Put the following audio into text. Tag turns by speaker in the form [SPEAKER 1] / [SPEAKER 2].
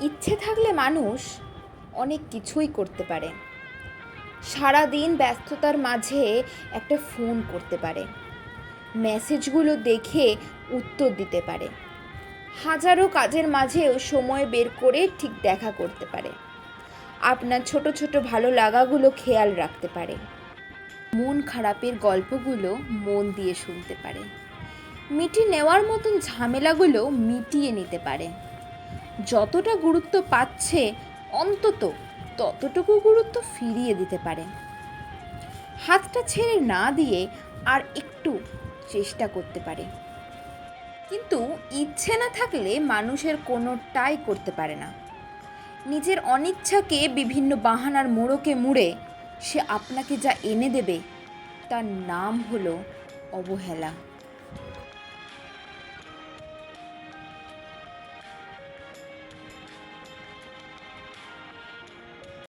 [SPEAKER 1] ইচ্ছে থাকলে মানুষ অনেক কিছুই করতে পারে। সারা দিন ব্যস্ততার মাঝে একটা ফোন করতে পারে। মেসেজগুলো দেখে উত্তর দিতে পারে। হাজারো কাজের মাঝেও সময় বের করে ঠিক দেখা করতে পারে। আপনার ছোট ছোট ভালো লাগাগুলো খেয়াল রাখতে পারে। মন খারাপের গল্পগুলো মন দিয়ে শুনতে পারে। মিটিয়ে নেওয়ার মতন ঝামেলাগুলো মিটিয়ে নিতে পারে। যতটা গুরুত্ব পাচ্ছে, অন্তত ততটুকু গুরুত্ব ফিরিয়ে দিতে পারে। হাতটা ছেড়ে না দিয়ে আর একটু চেষ্টা করতে পারে। কিন্তু ইচ্ছে না থাকলে মানুষের কোনোটাই করতে পারে না। নিজের অনিচ্ছাকে বিভিন্ন বাহানার মোড়কে মুড়ে সে আপনাকে যা এনে দেবে, তার নাম হলো অবহেলা।